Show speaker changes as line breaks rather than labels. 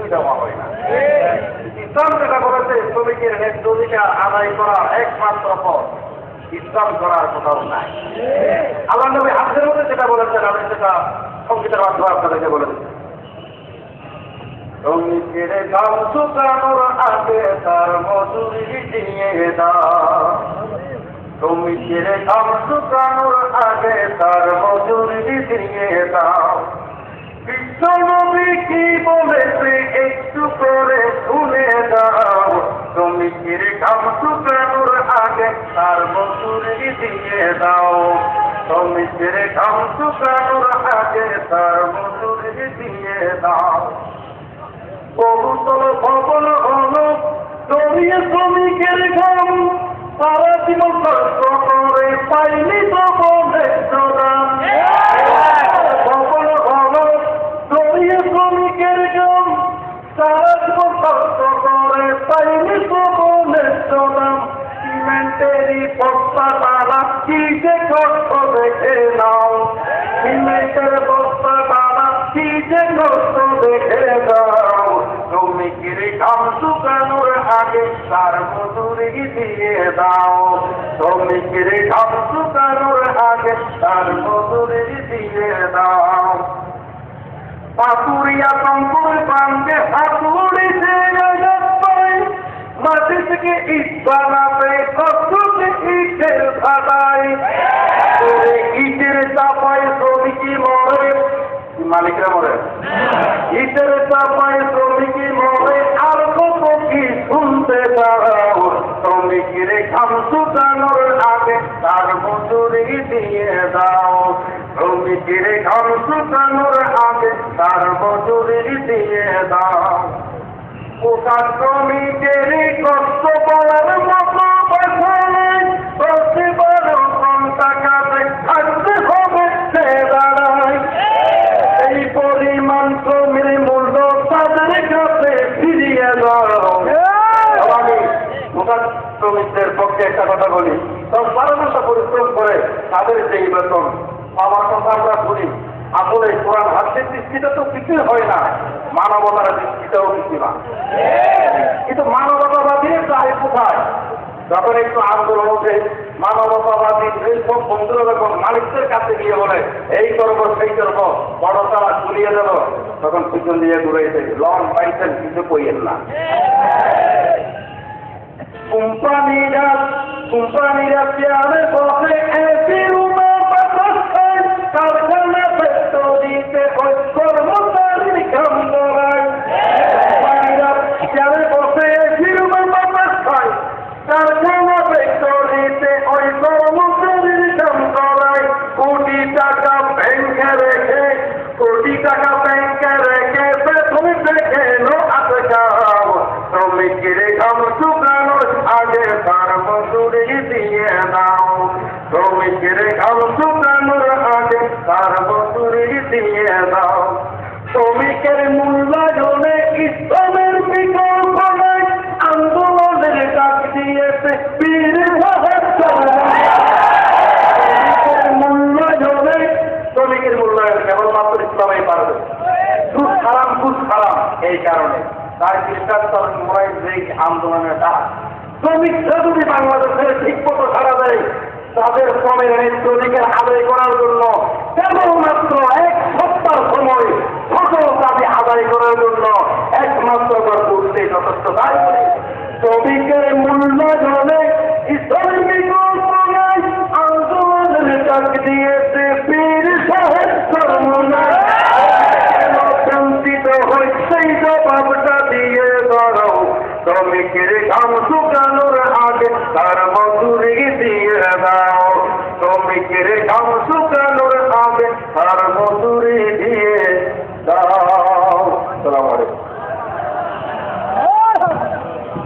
কিছুই দেওয়া হয় না। ইসলাম যেটা বলেছে, শ্রমিকের ন্যায্য অধিকার আদায় করার একমাত্র পথ, ইসলাম করার কোথাও নাই। আল্লাহ নবী হাতের মধ্যে যেটা বলেছেন, আমি সেটা সংগীতের মাধ্যমে আপনাদেরকে বলেছি শ্রমিকের গাম শুকানোর আগে তার মজুরি দিয়ে দাও শ্রমিকের ঘাম শুকানোর আগে তার মজুরি দিয়ে দাও শ্রমিকের ঘাম শুকানোর আগে তার মজুরি দিয়ে দাও। শ্রমিকের ঘাম শুকানোর আগে তার মজুরি দিয়ে দাও। বহুতল ভবন হল জমিয়ে শ্রমিকের ঘাম সারা জীবন কষ্ট করে পাইনি তারা যে কষ্ট দেখে নাও। যে কষ্ট দেখে নাও। শ্রমিকের কাম শুকানোর আগে? তার মজুরি দিয়ে দাও। শ্রমিকের কাম শুকানোর আগে? তার মজুরি দিয়ে দাও। পাতুরিয়া হাতুড়ি কষ্ট ইটের ভাড়াই ইটের চাপায় শ্রমিকি মরে। মালিকরা মরে। ইটের চাপায় শ্রমিকি মরে। আর কত কি শুনতে দাও শ্রমিকের ঘাম শুকানোর আগে তার মজুরি দিয়ে দাও। শ্রমিকের ঘাম শুকানোর আগে তার মজুরি দিয়ে দাও। পোকা শ্রমিকের কষ্ট একটা কথা বলি। দশ বারো ঘণ্টা পরিশ্রম করে তাদের যেই বেতন আমার কথা আমরা বলি আসলে কোরআন হাতের দৃষ্টিতে তো কিছুই হয় না। মানবতার দৃষ্টিটাও কিছু না। কিন্তু মানবতাবাদী চাই কোথায়? যখন একটু আন্দোলন ওঠে মানবতাবাদী সব বন্ধুরা যখন মালিকদের কাছে গিয়ে বলে এই করব সেই করব বড় তারা ঝুলিয়ে দেবো তখন পিছন দিয়ে ঘুরে এসে লন পাইছেন কিছু কইয়েন না। কোম্পানিরা Ufani, dass wir alle কাম শুকানোর আগে তার মজুরি দিয়ে দাও শ্রমিকের কাম শুকানোর আগে তার মজুরি দিয়ে দাও শ্রমিকের মূল্যায়নে ইসলামের বিকল্প নাই আন্দোলনের ডাক দিয়েছে বীর মূল্যায়নে, শ্রমিকের মূল্যায়ন কেবলমাত্র ইসলামেই পারবে। সুদ খারাপ সুদ খারাপ, এই কারণে। তার খ্রিস্টান মোড়াই যে আন্দোলনের ডাক শ্রমিকরা যদি বাংলাদেশের ঠিক মতো সারা দেয়, তাদের শ্রমের অধিকার আদায় করার জন্য কেবলমাত্র সেই জবাবটা দিয়ে দাঁড়াও শ্রমিকের ঘাম শুকানোর আগে তার মজুরি দিয়ে দাও শ্রমিকের ঘাম